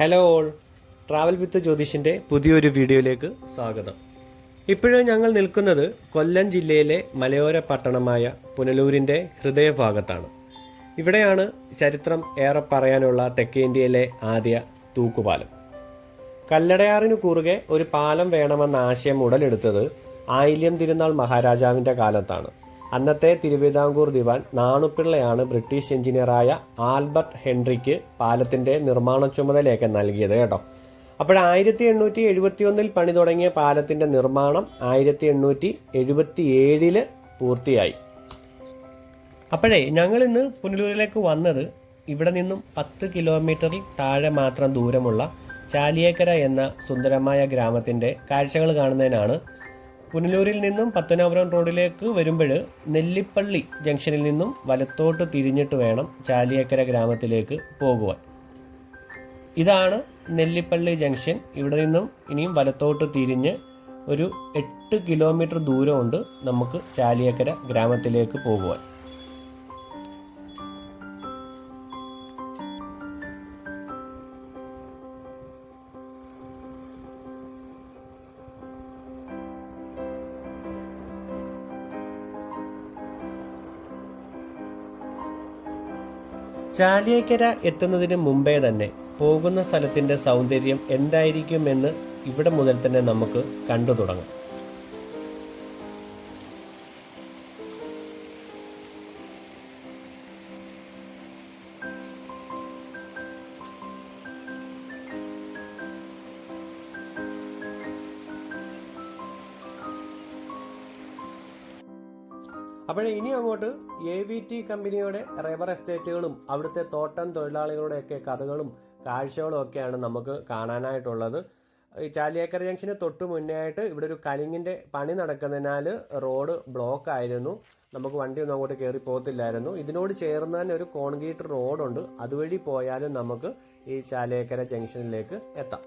Hello all travel with ജ്യോതിഷിന്റെ പുതിയൊരു വീഡിയോയിലേക്ക് സ്വാഗതം. ഇപ്പോഴും ഞങ്ങൾ നിൽക്കുന്നത് കൊല്ലം ജില്ലയിലെ മലയോര പട്ടണമായ പുനലൂരിന്റെ ഹൃദയഭാഗത്താണ്. ഇവിടെയാണ് ചരിത്രം ഏറെ പറയാനുള്ള തെക്കേ ഇന്ത്യയിലെ ആദ്യ തൂക്കുപാലം. കല്ലടയാറിനു കുറുകെ ഒരു പാലം വേണമെന്ന ആശയം ഉടലെടുത്തത് ആയില്യം തിരുനാൾ മഹാരാജാവിന്റെ കാലത്താണ്. അന്നത്തെ തിരുവിതാംകൂർ ദിവാൻ നാണുപിള്ളയാണ് ബ്രിട്ടീഷ് എഞ്ചിനീയറായ ആൽബർട്ട് ഹെൻറിക്ക് പാലത്തിന്റെ നിർമ്മാണ ചുമതലയൊക്കെ നൽകിയത് കേട്ടോ. അപ്പോൾ ആയിരത്തി എണ്ണൂറ്റി എഴുപത്തി ഒന്നിൽ പണി തുടങ്ങിയ പാലത്തിന്റെ നിർമ്മാണം ആയിരത്തി എണ്ണൂറ്റി എഴുപത്തി ഏഴിൽ പൂർത്തിയായി. അപ്പോഴേ ഞങ്ങൾ ഇന്ന് പുനലൂരിലേക്ക് വന്നത് ഇവിടെ നിന്നും പത്ത് കിലോമീറ്ററിൽ താഴെ മാത്രം ദൂരമുള്ള ചാലിയേക്കര എന്ന സുന്ദരമായ ഗ്രാമത്തിന്റെ കാഴ്ചകൾ കാണുന്നതിനാണ്. പുനലൂരിൽ നിന്നും പത്തനാപുരം റോഡിലേക്ക് വരുമ്പോൾ നെല്ലിപ്പള്ളി ജംഗ്ഷനിൽ നിന്നും വലത്തോട്ട് തിരിഞ്ഞിട്ട് വേണം ചാലിയക്കര ഗ്രാമത്തിലേക്ക് പോകുവാൻ. ഇതാണ് നെല്ലിപ്പള്ളി ജംഗ്ഷൻ. ഇവിടെ നിന്നും ഇനിയും വലത്തോട്ട് തിരിഞ്ഞ് ഒരു എട്ട് കിലോമീറ്റർ ദൂരമുണ്ട് നമുക്ക് ചാലിയക്കര ഗ്രാമത്തിലേക്ക് പോകുവാൻ. ചാലിയേക്കര എത്തുന്നതിന് മുമ്പേ തന്നെ പോകുന്ന സ്ഥലത്തിന്റെ സൗന്ദര്യം എന്തായിരിക്കുമെന്ന് ഇവിടെ മുതൽ തന്നെ നമുക്ക് കണ്ടു തുടങ്ങാം. അപ്പോൾ ഇനി അങ്ങോട്ട് എ വി ടി കമ്പനിയുടെ റബ്ബർ എസ്റ്റേറ്റുകളും അവിടുത്തെ തോട്ടം തൊഴിലാളികളുടെയൊക്കെ കഥകളും കാഴ്ചകളും ഒക്കെയാണ് നമുക്ക് കാണാനായിട്ടുള്ളത്. ഈ ചാലിയേക്കർ ജംഗ്ഷന് തൊട്ട് മുന്നേ ആയിട്ട് ഇവിടെ ഒരു കലിങ്ങിന്റെ പണി നടക്കുന്നതിനാൽ റോഡ് ബ്ലോക്ക് ആയിരുന്നു. നമുക്ക് വണ്ടിയൊന്നും അങ്ങോട്ട് കയറി പോകത്തില്ലായിരുന്നു. ഇതിനോട് ചേർന്ന് തന്നെ ഒരു കോൺക്രീറ്റ് റോഡുണ്ട്. അതുവഴി പോയാലും നമുക്ക് ഈ ചാലിയേക്കര ജംഗ്ഷനിലേക്ക് എത്താം.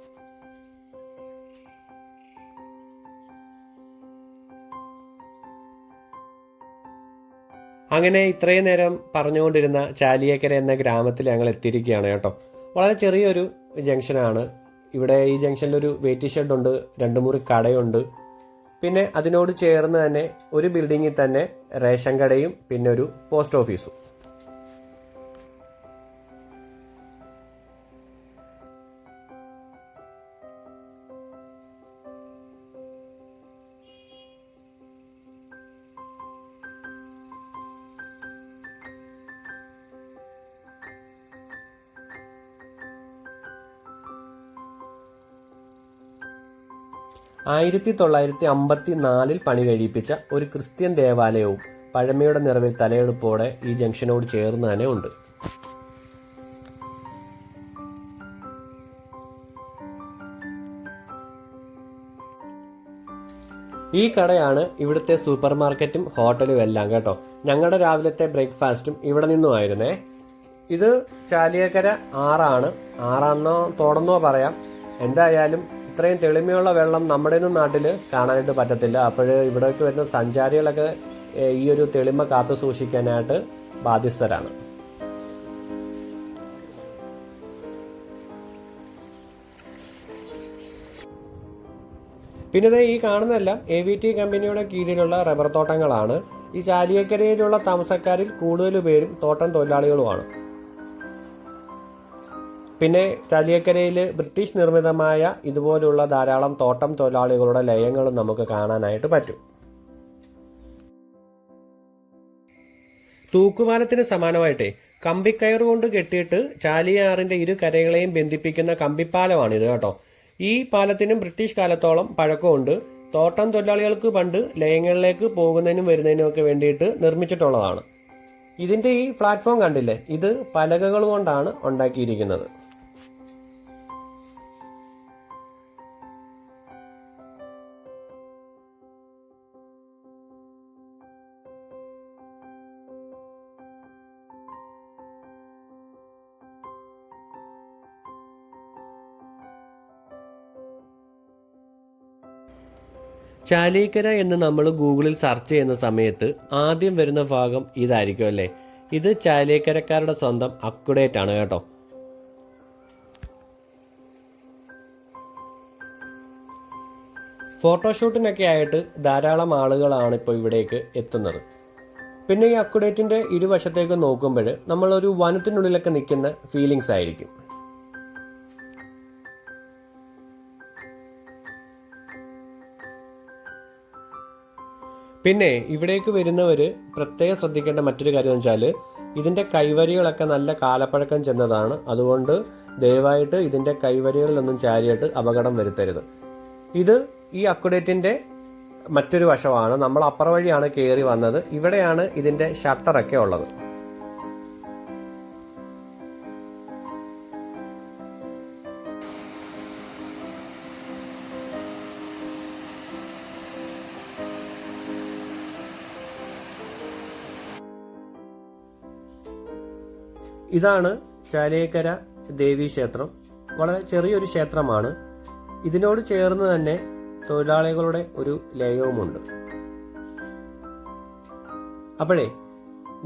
അങ്ങനെ ഇത്രയും നേരം പറഞ്ഞുകൊണ്ടിരുന്ന ചാലിയേക്കര എന്ന ഗ്രാമത്തിൽ ഞങ്ങൾ എത്തിയിരിക്കുകയാണ് കേട്ടോ. വളരെ ചെറിയൊരു ജംഗ്ഷനാണ്. ഇവിടെ ഈ ജംഗ്ഷനിൽ ഒരു വെയിറ്റ് ഷെഡ് ഉണ്ട് രണ്ട് മുറി കടയുണ്ട്. പിന്നെ അതിനോട് ചേർന്ന് തന്നെ ഒരു ബിൽഡിങ്ങിൽ തന്നെ റേഷൻ കടയും പിന്നെ ഒരു പോസ്റ്റ് ഓഫീസും. ആയിരത്തി തൊള്ളായിരത്തി അമ്പത്തി നാലിൽ പണി കഴിപ്പിച്ച ഒരു ക്രിസ്ത്യൻ ദേവാലയവും പഴമയുടെ നിറവിൽ തലയെടുപ്പോടെ ഈ ജംഗ്ഷനോട് ചേർന്ന് തന്നെ ഉണ്ട്. ഈ കടയാണ് ഇവിടുത്തെ സൂപ്പർ മാർക്കറ്റും ഹോട്ടലും എല്ലാം കേട്ടോ. ഞങ്ങളുടെ രാവിലത്തെ ബ്രേക്ക്ഫാസ്റ്റും ഇവിടെ നിന്നുമായിരുന്നേ. ഇത് ചാലിയക്കര ആറാണ്. ആറാന്നോ തോടന്നോ പറയാം. എന്തായാലും ഇത്രയും തെളിമയുള്ള വെള്ളം നമ്മുടെ നാട്ടിൽ കാണാനായിട്ട് പറ്റത്തില്ല. അപ്പോൾ ഇവിടേക്ക് വരുന്ന സഞ്ചാരികളൊക്കെ ഈ ഒരു തെളിമ കാത്തു സൂക്ഷിക്കാനായിട്ട് ബാധ്യസ്ഥരാണ്. പിന്നെ ഈ കാണുന്നതെല്ലാം എ വി ടി കമ്പനിയുടെ കീഴിലുള്ള റബ്ബർ തോട്ടങ്ങളാണ്. ഈ ചാലിയക്കരയിലുള്ള താമസക്കാരിൽ കൂടുതൽ പേരും തോട്ടം തൊഴിലാളികളുമാണ്. പിന്നെ തലിയക്കരയിൽ ബ്രിട്ടീഷ് നിർമ്മിതമായ ഇതുപോലുള്ള ധാരാളം തോട്ടം തൊഴിലാളികളുടെ ലയങ്ങളും നമുക്ക് കാണാനായിട്ട് പറ്റും. തൂക്കുപാലത്തിന് സമാനമായിട്ടേ കമ്പിക്കയർ കൊണ്ട് കെട്ടിയിട്ട് ചാലിയാറിന്റെ ഇരു കരകളെയും ബന്ധിപ്പിക്കുന്ന കമ്പിപ്പാലമാണിത് കേട്ടോ. ഈ പാലത്തിനും ബ്രിട്ടീഷ് കാലത്തോളം പഴക്കമുണ്ട്. തോട്ടം തൊഴിലാളികൾക്ക് പണ്ട് ലയങ്ങളിലേക്ക് പോകുന്നതിനും വരുന്നതിനും ഒക്കെ വേണ്ടിയിട്ട് നിർമ്മിച്ചിട്ടുള്ളതാണ്. ഇതിന്റെ ഈ പ്ലാറ്റ്ഫോം കണ്ടില്ലേ? ഇത് പലകകൾ കൊണ്ടാണ് ഉണ്ടാക്കിയിരിക്കുന്നത്. ചാലീക്കര എന്ന് നമ്മൾ ഗൂഗിളിൽ സെർച്ച് ചെയ്യുന്ന സമയത്ത് ആദ്യം വരുന്ന ഭാഗം ഇതായിരിക്കും അല്ലേ? ഇത് ചാലീക്കരക്കാരുടെ സ്വന്തം അക്കുഡേറ്റ് ആണ് കേട്ടോ. ഫോട്ടോഷൂട്ടിനൊക്കെ ആയിട്ട് ധാരാളം ആളുകളാണ് ഇപ്പോൾ ഇവിടേക്ക് എത്തുന്നത്. പിന്നെ ഈ അക്കുഡേറ്റിന്റെ ഇരുവശത്തേക്ക് നോക്കുമ്പോൾ നമ്മളൊരു വനത്തിനുള്ളിലൊക്കെ നിൽക്കുന്ന ഫീലിങ്സ് ആയിരിക്കും. പിന്നെ ഇവിടേക്ക് വരുന്നവർ പ്രത്യേകം ശ്രദ്ധിക്കേണ്ട മറ്റൊരു കാര്യം എന്ന് വെച്ചാൽ ഇതിന്റെ കൈവരികളൊക്കെ നല്ല കാലപ്പഴക്കം ചെന്നതാണ്. അതുകൊണ്ട് ദയവായിട്ട് ഇതിന്റെ കൈവരികളിലൊന്നും ചാരിയിട്ട് അപകടം വരുത്തരുത്. ഇത് ഈ അക്കുഡേറ്റിന്റെ മറ്റൊരു വശമാണ്. നമ്മൾ അപ്പുറം വഴിയാണ് കയറി വന്നത്. ഇവിടെയാണ് ഇതിന്റെ ഷട്ടറൊക്കെ ഉള്ളത്. ഇതാണ് ചാലിയേക്കര ദേവി ക്ഷേത്രം. വളരെ ചെറിയൊരു ക്ഷേത്രമാണ്. ഇതിനോട് ചേർന്ന് തന്നെ തൊഴിലാളികളുടെ ഒരു ലയവുമുണ്ട്. അപ്പോഴേ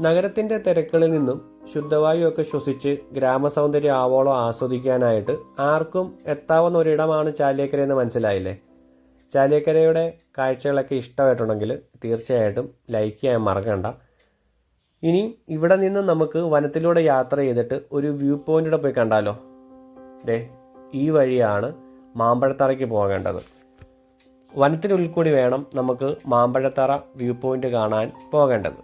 നഗരത്തിന്റെ തിരക്കുകളിൽ നിന്നും ശുദ്ധവായു ഒക്കെ ശ്വസിച്ച് ഗ്രാമസൗന്ദര്യം ആവോളം ആസ്വദിക്കാനായിട്ട് ആർക്കും എത്താവുന്ന ഒരിടമാണ് ചാലിയേക്കര എന്ന് മനസ്സിലായില്ലേ? ചാലിയേക്കരയുടെ കാഴ്ചകളൊക്കെ ഇഷ്ടമായിട്ടുണ്ടെങ്കിൽ തീർച്ചയായിട്ടും ലൈക്ക് ചെയ്യാൻ മറക്കണ്ട. ഇനി ഇവിടെ നിന്ന് നമുക്ക് വനത്തിലൂടെ യാത്ര ചെയ്തിട്ട് ഒരു വ്യൂ പോയിന്റിലൂടെ പോയി കണ്ടാലോ? ദേ ഈ വഴിയാണ് മാമ്പഴത്തറയ്ക്ക് പോകേണ്ടത്. വനത്തിനുള്ളിൽ കൂടി വേണം നമുക്ക് മാമ്പഴത്തറ വ്യൂ പോയിന്റ് കാണാൻ പോകേണ്ടത്.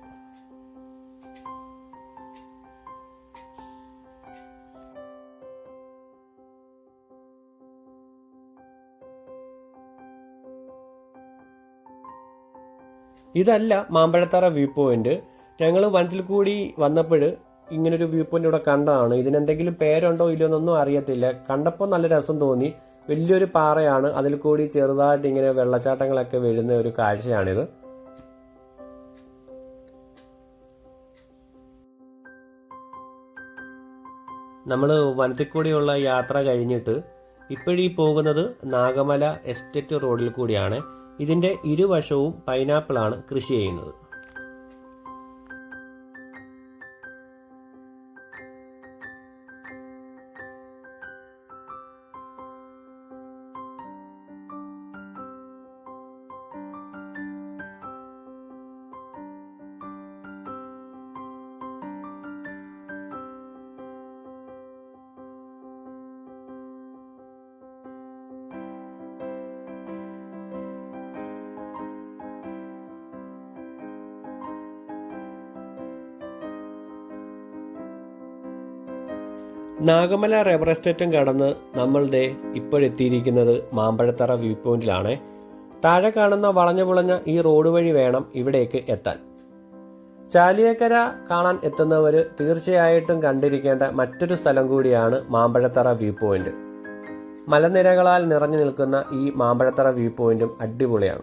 ഇതല്ല മാമ്പഴത്തറ വ്യൂ പോയിന്റ്. ഞങ്ങൾ വനത്തിൽ കൂടി വന്നപ്പോൾ ഇങ്ങനൊരു വ്യൂ പോയിന്റ് ഇവിടെ കണ്ടതാണ്. ഇതിനെന്തെങ്കിലും പേരുണ്ടോ ഇല്ലയോ എന്നൊന്നും അറിയത്തില്ല. കണ്ടപ്പോൾ നല്ല രസം തോന്നി. വലിയൊരു പാറയാണ്. അതിൽ കൂടി ചെറുതായിട്ട് ഇങ്ങനെ വെള്ളച്ചാട്ടങ്ങളൊക്കെ വീഴുന്ന ഒരു കാഴ്ചയാണിത്. നമ്മൾ വനത്തിൽ കൂടിയുള്ള യാത്ര കഴിഞ്ഞിട്ട് ഇപ്പോഴീ പോകുന്നത് നാഗമല എസ്റ്റേറ്റ് റോഡിൽ കൂടിയാണ്. ഇതിന്റെ ഇരുവശവും പൈനാപ്പിളാണ് കൃഷി ചെയ്യുന്നത്. നാഗമല റബ്ബർ എസ്റ്റേറ്റും കടന്ന് നമ്മൾ ദേ ഇപ്പോഴെത്തിയിരിക്കുന്നത് മാമ്പഴത്തറ വ്യൂ പോയിന്റിലാണ്. താഴെ കാണുന്ന വളഞ്ഞു പുളഞ്ഞ ഈ റോഡ് വഴി വേണം ഇവിടേക്ക് എത്താൻ. ചാലിയേക്കര കാണാൻ എത്തുന്നവർ തീർച്ചയായിട്ടും കണ്ടിരിക്കേണ്ട മറ്റൊരു സ്ഥലം കൂടിയാണ് മാമ്പഴത്തറ വ്യൂ പോയിന്റ്. മലനിരകളാൽ നിറഞ്ഞു നിൽക്കുന്ന ഈ മാമ്പഴത്തറ വ്യൂ പോയിന്റും അടിപൊളിയാണ്.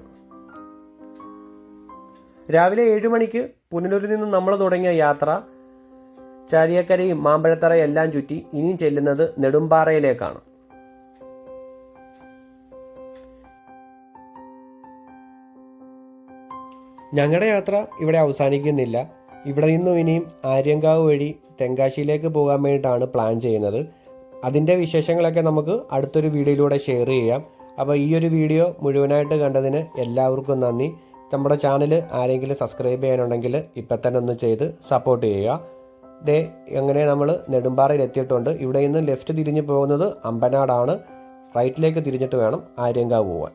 രാവിലെ ഏഴു മണിക്ക് പുനലൂരിൽ നിന്ന് നമ്മൾ തുടങ്ങിയ യാത്ര ചാലിയക്കരയും മാമ്പഴത്തറയും എല്ലാം ചുറ്റി ഇനിയും ചെല്ലുന്നത് നെടുമ്പാറയിലേക്കാണ്. ഞങ്ങളുടെ യാത്ര ഇവിടെ അവസാനിക്കുന്നില്ല. ഇവിടെ നിന്നും ഇനിയും ആര്യങ്കാവ് വഴി തെങ്കാശിയിലേക്ക് പോകാൻ വേണ്ടിയിട്ടാണ് പ്ലാൻ ചെയ്യുന്നത്. അതിന്റെ വിശേഷങ്ങളൊക്കെ നമുക്ക് അടുത്തൊരു വീഡിയോയിലൂടെ ഷെയർ ചെയ്യാം. അപ്പോൾ ഈ ഒരു വീഡിയോ മുഴുവനായിട്ട് കണ്ടതിന് എല്ലാവർക്കും നന്ദി. നമ്മുടെ ചാനൽ ആരെങ്കിലും സബ്സ്ക്രൈബ് ചെയ്യാനുണ്ടെങ്കിൽ ഇപ്പം തന്നെ ഒന്ന് ചെയ്ത് സപ്പോർട്ട് ചെയ്യുക. ദേ അങ്ങനെ നമ്മൾ നെടുമ്പാറയിൽ എത്തിയിട്ടുണ്ട്. ഇവിടെ നിന്ന് ലെഫ്റ്റ് തിരിഞ്ഞ് പോകുന്നത് അമ്പനാടാണ്. റൈറ്റിലേക്ക് തിരിഞ്ഞിട്ട് വേണം ആര്യങ്കാവ് പോകാൻ